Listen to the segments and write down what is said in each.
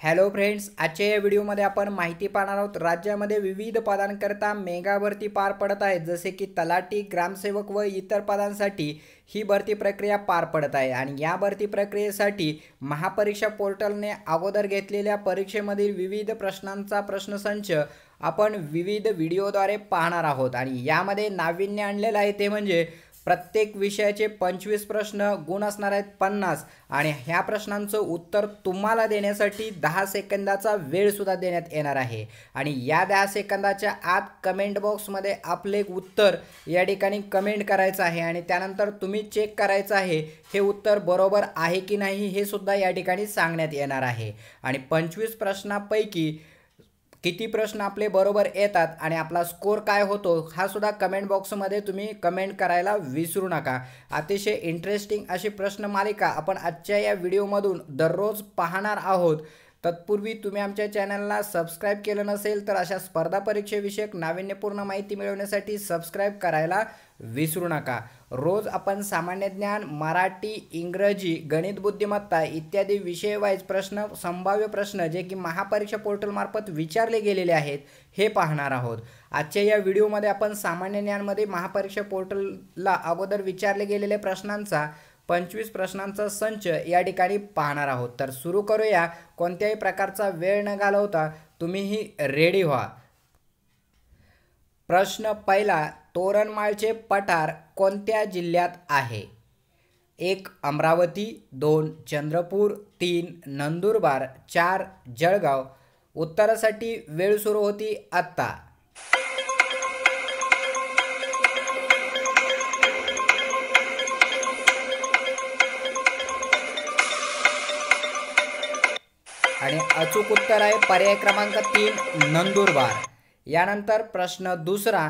Hello friends आजच्या या व्हिडिओमध्ये आपण माहिती पाहणार आहोत राज्यामध्ये विविध पदांकरता मेगा भरती पार पडत आहेत जसे की तलाठी ग्रामसेवक व इतर पदांसाठी ही भरती प्रक्रिया पार पडत आहे. आणि या भरती प्रक्रियेसाठी महापरीक्षा पोर्टलने अगोदर घेतलेल्या परीक्षेमधील विविध प्रश्नांचा प्रश्नसंच आपण विविध व्हिडिओद्वारे पाहणार आहोत. आणि यामध्ये नाविन्य आणलेलं आहे ते म्हणजे प्रत्येक विषयाचे पंचवीस प्रश्न गुण असणार आहेत पन्नास. आणि ह्या प्रश्नांचं उत्तर तुम्हाला देण्यासाठी दहा सेकंदाचा वेळसुद्धा देण्यात येणार आहे. आणि या दहा सेकंदाच्या आत कमेंट बॉक्समध्ये आपले उत्तर या ठिकाणी कमेंट करायचं आहे. आणि त्यानंतर तुम्ही चेक करायचं आहे हे उत्तर बरोबर आहे की नाही हे सुद्धा या ठिकाणी सांगण्यात येणार आहे. आणि पंचवीस प्रश्नापैकी किती प्रश्न आपले बरोबर येतात आणि आपला स्कोर काय होतो हा सुद्धा कमेंट बॉक्समध्ये तुम्ही कमेंट करायला विसरू नका. अतिशय इंटरेस्टिंग अशी प्रश्न मालिका आपण आजच्या या व्हिडिओमधून दररोज पाहणार आहोत. तत्पूर्वी तुम्ही आमच्या चॅनलला सबस्क्राईब केलं नसेल तर अशा स्पर्धा परीक्षेविषयक नाविन्यपूर्ण माहिती मिळवण्यासाठी सबस्क्राईब करायला विसरू नका. रोज आपण सामान्य ज्ञान मराठी इंग्रजी गणित बुद्धिमत्ता इत्यादी विषयवाईज प्रश्न संभाव्य प्रश्न जे की महापरीक्षा पोर्टलमार्फत विचारले गेलेले आहेत हे पाहणार आहोत. आजच्या या व्हिडिओमध्ये आपण सामान्य ज्ञानमध्ये महापरीक्षा पोर्टलला अगोदर विचारले गेलेल्या प्रश्नांचा पंचवीस प्रश्नांचा संच या ठिकाणी पाहणार आहोत. तर सुरू करूया. कोणत्याही प्रकारचा वेळ न घालवता तुम्हीही रेडी व्हा. प्रश्न पहिला तोरणमाळचे पठार कोणत्या जिल्ह्यात आहे? एक अमरावती दोन चंद्रपूर तीन नंदुरबार चार जळगाव. उत्तरासाठी वेळ सुरू होती आत्ता. आणि अचूक उत्तर आहे पर्याय क्रमांक तीन नंदुरबार. यानंतर प्रश्न दुसरा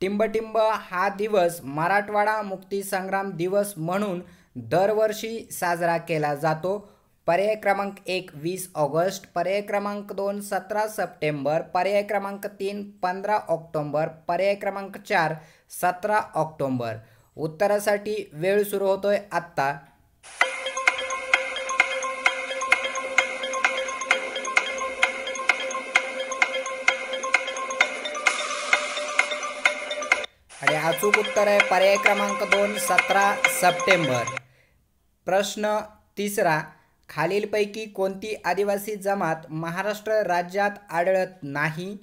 टिंबटिंब हा दिवस मराठवाडा मुक्तीसंग्राम दिवस म्हणून दरवर्षी साजरा केला जातो. पर्याय क्रमांक एक वीस ऑगस्ट. पर्याय क्रमांक दोन सतरा सप्टेंबर. पर्याय क्रमांक तीन पंधरा ऑक्टोंबर. पर्याय क्रमांक चार सतरा ऑक्टोंबर. उत्तरासाठी वेळ सुरू होतोय आत्ता. अचूक उत्तर आहे. पर्याय क्रमांक दोन सतरा सप्टेंबर. प्रश्न तिसरा खालीलपैकी कोणती आदिवासी जमात महाराष्ट्र राज्यात आढळत नाही?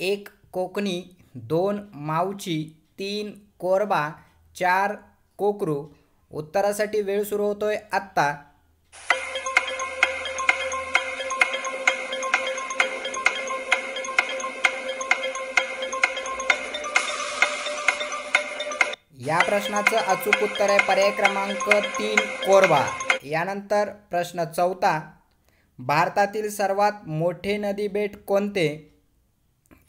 एक कोकणी दोन मावची तीन कोरबा चार कोकरू. उत्तरासाठी वेळ सुरू होतोय आत्ता. या प्रश्नाचं अचूक उत्तर आहे पर्याय क्रमांक तीन कोरबा. यानंतर प्रश्न चौथा. भारतातील सर्वात मोठे नदी बेट कोणते?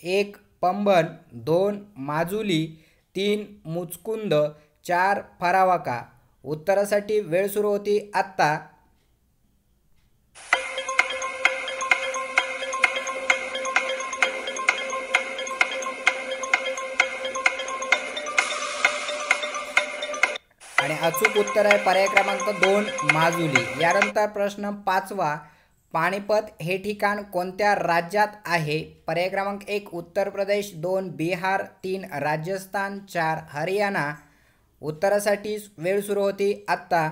एक पंबन दोन माजुली तीन मुचकुंद चार फरावाका. उत्तरासाठी वेळ सुरू होती आत्ता. आणि अचूक उत्तर आहे पर्याय क्रमांक दोन माजुली. यानंतर प्रश्न पाचवा पाणीपत हे ठिकाण कोणत्या राज्यात आहे? पर्याय क्रमांक एक उत्तर प्रदेश दोन बिहार तीन राजस्थान चार हरियाणा. उत्तरासाठी वेळ सुरू होती आत्ता.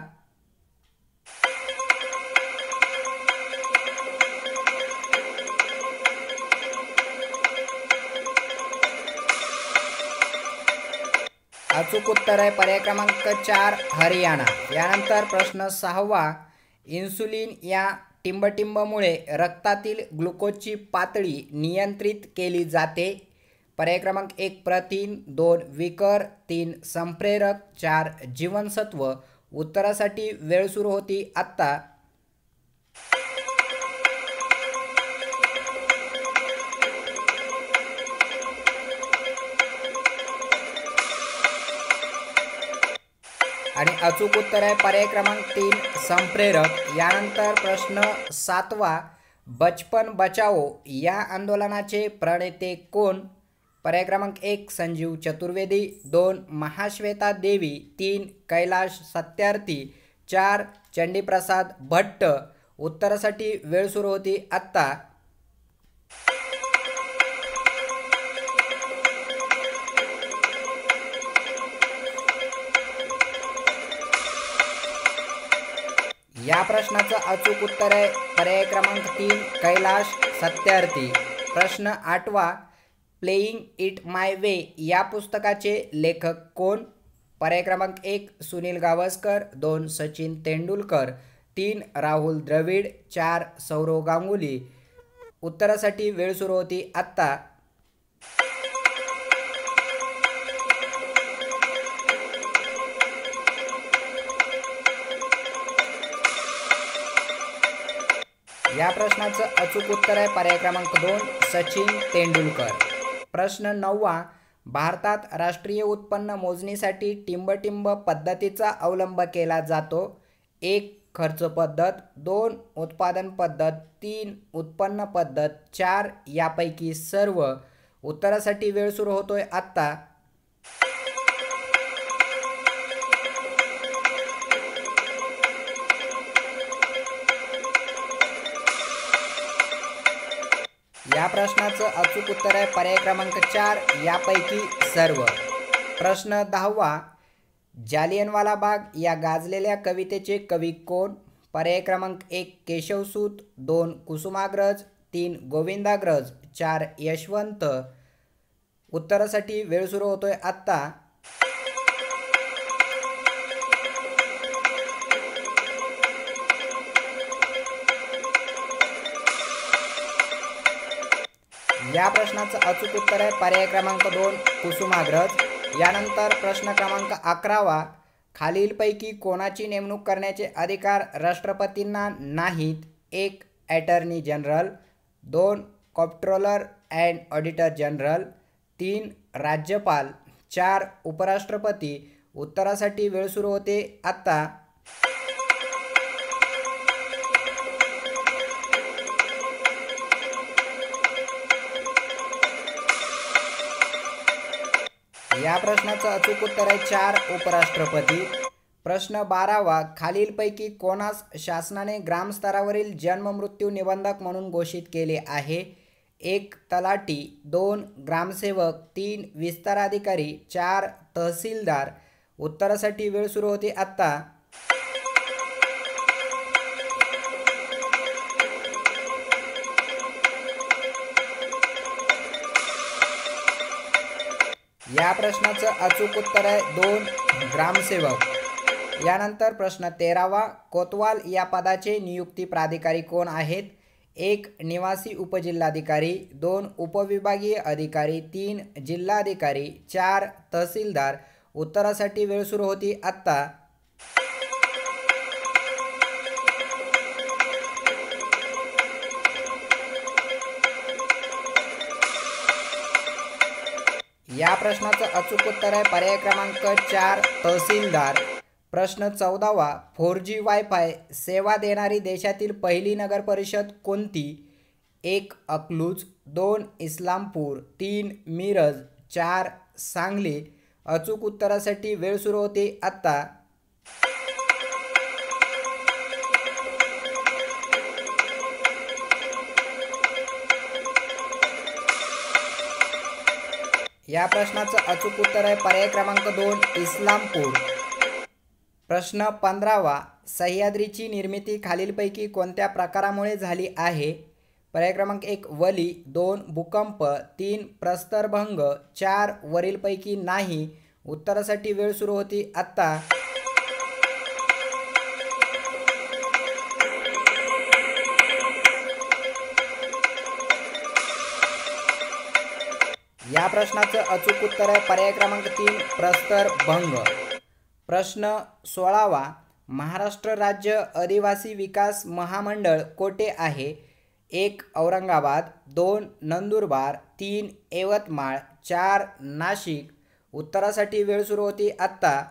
अचूक उत्तर आहे. पर्याय क्रमांक चार हरियाणा. यानंतर प्रश्न सहावा इन्सुलिन या टिंबटिंबमुळे रक्तातील ग्लुकोजची पातळी नियंत्रित केली जाते. पर्याय क्रमांक एक प्रथिन. दोन विकर. तीन संप्रेरक. चार जीवनसत्व. उत्तरासाठी वेळ सुरू होती आत्ता. आणि अचूक उत्तर आहे पर्याय क्रमांक तीन संप्रेरक. यानंतर प्रश्न सातवा बचपन बचाओ. या आंदोलनाचे प्रणेते कोण? पर्याय क्रमांक एक संजीव चतुर्वेदी. दोन महाश्वेता देवी. तीन कैलाश सत्यार्थी. चार चंडीप्रसाद भट्ट. उत्तरासाठी वेळ सुरू होती आत्ता. या प्रश्नाचं अचूक उत्तर आहे. पर्याय क्रमांक तीन कैलाश सत्यार्थी. प्रश्न आठवा प्लेईंग इट माय वे या पुस्तकाचे लेखक कोण? पर्याय क्रमांक एक सुनील गावस्कर. दोन सचिन तेंडुलकर. तीन राहुल द्रविड. चार सौरव गांगुली. उत्तरासाठी वेळ सुरू होती आत्ता. या प्रश्नाचं अचूक उत्तर आहे पर्याय क्रमांक दोन सचिन तेंडुलकर. प्रश्न नववा भारतात राष्ट्रीय उत्पन्न मोजणीसाठी टिंबटिंब पद्धतीचा अवलंब केला जातो. एक खर्च पद्धत दोन उत्पादन पद्धत तीन उत्पन्न पद्धत चार यापैकी सर्व. उत्तरासाठी वेळ सुरू होतोय आत्ता. या प्रश्नाचं अचूक उत्तर आहे पर्याय क्रमांक चार यापैकी सर्व. प्रश्न दहावा जालियनवाला बाग या गाजलेल्या कवितेचे कवी कोण? पर्याय क्रमांक एक केशवसूत दोन कुसुमाग्रज तीन गोविंदाग्रज चार यशवंत. उत्तरासाठी वेळ सुरू होतोय आत्ता. या प्रश्नाचं अचूक उत्तर आहे पर्याय क्रमांक दोन कुसुमाग्रज. यानंतर प्रश्न क्रमांक अकरावा खालीलपैकी कोणाची नेमणूक करण्याचे अधिकार राष्ट्रपतींना नाहीत? एक ॲटर्नी जनरल. दोन कॉप्ट्रोलर अँड ऑडिटर जनरल. तीन राज्यपाल. चार उपराष्ट्रपती. उत्तरासाठी वेळ सुरू होते आत्ता या प्रश्नाचं अचूक उत्तर आहे चार उपराष्ट्रपती. प्रश्न बारावा खालीलपैकी कोणास शासनाने ग्रामस्तरावरील जन्ममृत्यू निबंधक म्हणून घोषित केले आहे? एक तलाटी दोन ग्रामसेवक. तीन विस्तार अधिकारी चार तहसीलदार. उत्तरासाठी वेळ सुरू होते आत्ता. या प्रश्नाचं अचूक उत्तर आहे दोन ग्रामसेवक. यानंतर प्रश्न तेरावा कोतवाल या पदाचे नियुक्ती प्राधिकारी कोण आहेत? एक निवासी उपजिल्हाधिकारी. दोन उपविभागीय अधिकारी. तीन जिल्हाधिकारी. चार तहसीलदार. उत्तरासाठी वेळ सुरू होती आत्ता. या प्रश्नाचं अचूक उत्तर आहे पर्याय क्रमांक चार तहसीलदार. प्रश्न चौदावा फोर जी वायफाय सेवा देणारी देशातील पहिली नगर परिषद कोणती? एक अकलूज दोन इस्लामपूर तीन मिरज चार सांगली. अचूक उत्तरासाठी वेळ सुरू होते आत्ता. या प्रश्नाचं अचूक उत्तर आहे पर्याय क्रमांक दोन इस्लामपूर प्रश्न पंधरावा सह्याद्रीची निर्मिती खालीलपैकी कोणत्या प्रकारामुळे झाली आहे? पर्याय क्रमांक एक वली. दोन भूकंप. तीन प्रस्तरभंग. चार वरीलपैकी नाही. उत्तरासाठी वेळ सुरू होती आत्ता. या प्रश्नाचं अचूक उत्तर आहे. पर्याय क्रमांक तीन प्रस्तर भंग. प्रश्न सोळावा. महाराष्ट्र राज्य आदिवासी विकास महामंडळ कोठे आहे? एक औरंगाबाद दोन नंदुरबार तीन यवतमाळ चार नाशिक. उत्तरासाठी वेळ सुरू होती आत्ता.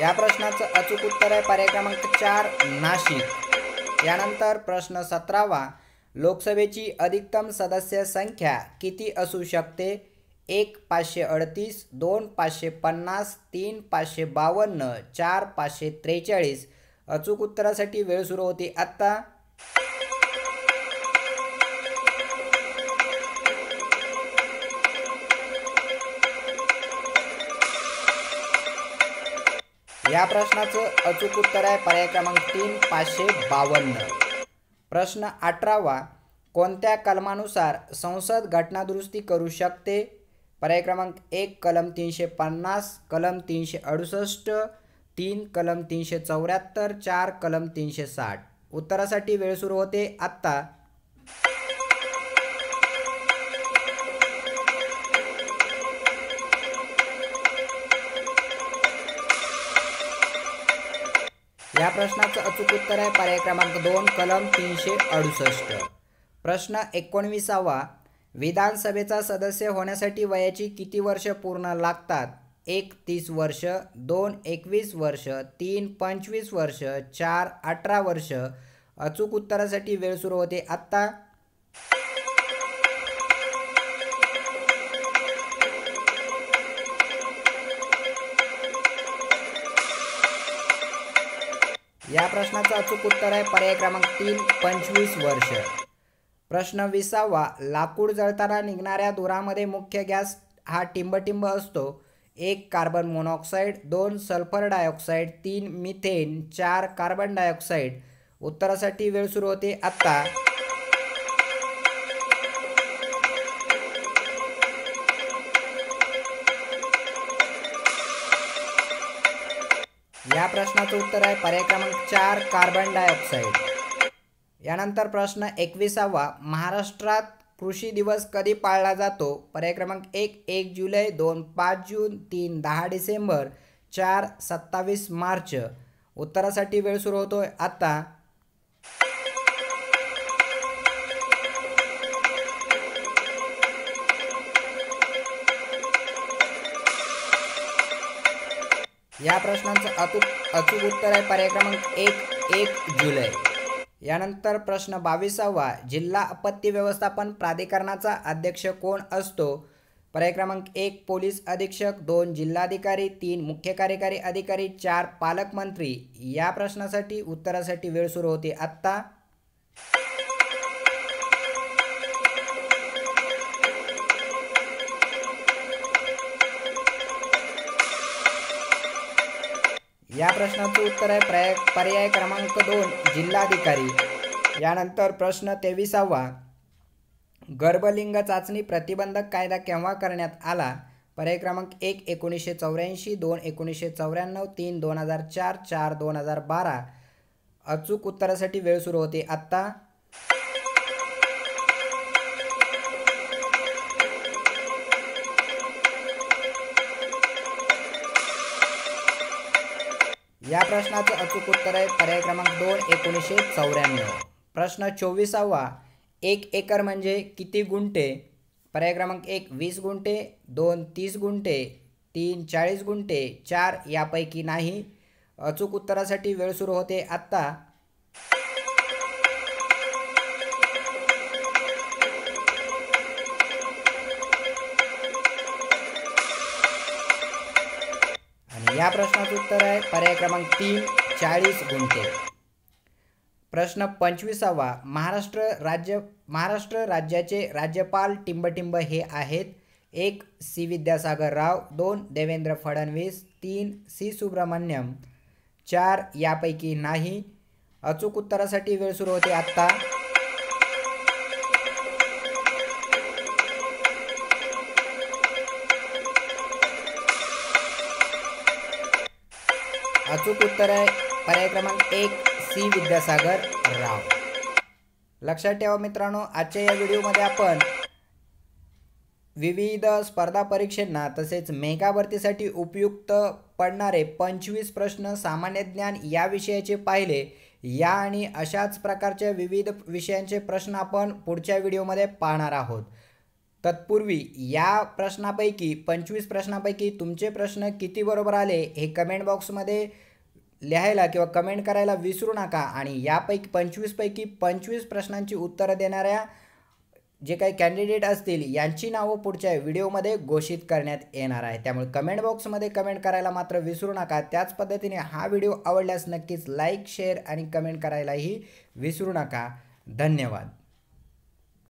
या प्रश्नाचं अचूक उत्तर आहे पर्याय क्रमांक चार नाशिक. यानंतर प्रश्न सतरावा लोकसभेची अधिकतम सदस्य संख्या किती असू शकते? एक पाचशे अडतीस दोन पाचशे पन्नास तीन पाचशे बावन्न चार पाचशे त्रेचाळीस. अचूक उत्तरासाठी वेळ सुरू होती आत्ता. या प्रश्नाचं अचूक उत्तर आहे पर्याय क्रमांक तीन पाचशे बावन्न. प्रश्न अठरावा कोणत्या कलमानुसार संसद घटनादुरुस्ती करू शकते? पर्याय क्रमांक एक कलम तीनशे पन्नास कलम तीनशे अडुसष्ट तीन कलम तीनशे चौऱ्याहत्तर चार कलम तीनशे साठ. उत्तरासाठी वेळ सुरू होते आत्ता. या प्रश्नाचं अचूक उत्तर आहे पर्याय क्रमांक दोन कलम तीनशे अडुसष्ट. प्रश्न एकोणवीसावा. विधानसभेचा सदस्य होण्यासाठी वयाची किती वर्ष पूर्ण लागतात? एक तीस वर्ष दोन एकवीस वर्ष तीन पंचवीस वर्ष चार अठरा वर्ष. अचूक उत्तरासाठी वेळ सुरू होते आत्ता. या प्रश्नाचं अचूक उत्तर आहे पर्याय क्रमांक तीन पंचवीस वर्ष. प्रश्न विसावा. लाकूड जळताना निघणाऱ्या धुरामध्ये मुख्य गॅस हा टिंबटिंब असतो. एक कार्बन मोनॉक्साईड. दोन सल्फर डायऑक्साईड. तीन मिथेन. चार कार्बन डायऑक्साईड. उत्तरासाठी वेळ सुरू होते आत्ता. प्रश्नाचं उत्तर आहे पर्याय क्रमांक चार कार्बन डायऑक्साईड यानंतर प्रश्न एकविसावा. महाराष्ट्रात कृषी दिवस कधी पाळला जातो? पर्याय क्रमांक एक एक जुलै दोन पाच जून तीन दहा डिसेंबर चार सत्तावीस मार्च. उत्तरासाठी वेळ सुरू होतोय. आता या प्रश्नांचं अचूक अचूक उत्तर आहे पर्याय क्रमांक एक एक जुलै. यानंतर प्रश्न बावीसावा जिल्हा आपत्ती व्यवस्थापन प्राधिकरणाचा अध्यक्ष कोण असतो? पर्याय क्रमांक एक पोलीस अधीक्षक दोन जिल्हाधिकारी तीन मुख्य कार्यकारी अधिकारी चार पालकमंत्री. या प्रश्नासाठी उत्तरासाठी वेळ सुरू होती आत्ता. या प्रश्नाचं उत्तर आहे पर्याय पर्याय क्रमांक दोन जिल्हाधिकारी. यानंतर प्रश्न तेविसावा. गर्भलिंग चाचणी प्रतिबंधक कायदा केव्हा करण्यात आला? पर्याय क्रमांक एक एकोणीसशे चौऱ्याऐंशी दोन एकोणीसशे चौऱ्याण्णव तीन दोन हजार चार चार दोन हजार बारा. अचूक उत्तरासाठी वेळ सुरू होते. आत्ता या प्रश्नाचं अचूक उत्तर आहे. पर्याय क्रमांक दोन एकोणीसशे चौऱ्याण्णव. प्रश्न चोवीसावा. एक एकर म्हणजे किती गुंठे? पर्याय क्रमांक एक वीस गुंठे दोन तीस गुंठे तीन चाळीस गुंठे चार यापैकी नाही. अचूक उत्तरासाठी वेळ सुरू होते आत्ता. या प्रश्नाचं उत्तर आहे. पर्याय क्रमांक तीन चाळीस गुंठे. प्रश्न पंचवीसावा. महाराष्ट्र राज्य महाराष्ट्र राज्याचे राज्यपाल टिंबटिंब हे आहेत. एक सी विद्यासागर राव. दोन देवेंद्र फडणवीस. तीन सी सुब्रमण्यम. चार यापैकी नाही. अचूक उत्तरासाठी वेळ सुरू होते आत्ता. अचूक उत्तर आहे. पर्याय क्रमांक एक सी विद्यासागर राव. लक्षात ठेवा मित्रांनो आजच्या या व्हिडिओमध्ये आपण विविध स्पर्धा परीक्षांना तसेच मेगा भरतीसाठी उपयुक्त पडणारे पंचवीस प्रश्न सामान्य ज्ञान या विषयाचे पाहिले. या आणि अशाच प्रकारच्या विविध विषयांचे प्रश्न आपण पुढच्या व्हिडिओमध्ये पाहणार आहोत. तत्पूर्वी या प्रश्नापैकी पंचवीस प्रश्नापैकी तुमचे प्रश्न किती बरोबर आले हे कमेंट बॉक्समध्ये लिहायला किंवा कमेंट करायला विसरू नका आणि यापैकी पंचवीसपैकी पंचवीस प्रश्नांची उत्तरं देणाऱ्या जे काही कॅन्डिडेट असतील यांची नावं पुढच्या व्हिडिओमध्ये घोषित करण्यात येणार आहे त्यामुळे कमेंट बॉक्समध्ये कमेंट करायला मात्र विसरू नका. त्याच पद्धतीने हा व्हिडिओ आवडल्यास नक्कीच लाईक शेअर आणि कमेंट करायलाही विसरू नका. धन्यवाद.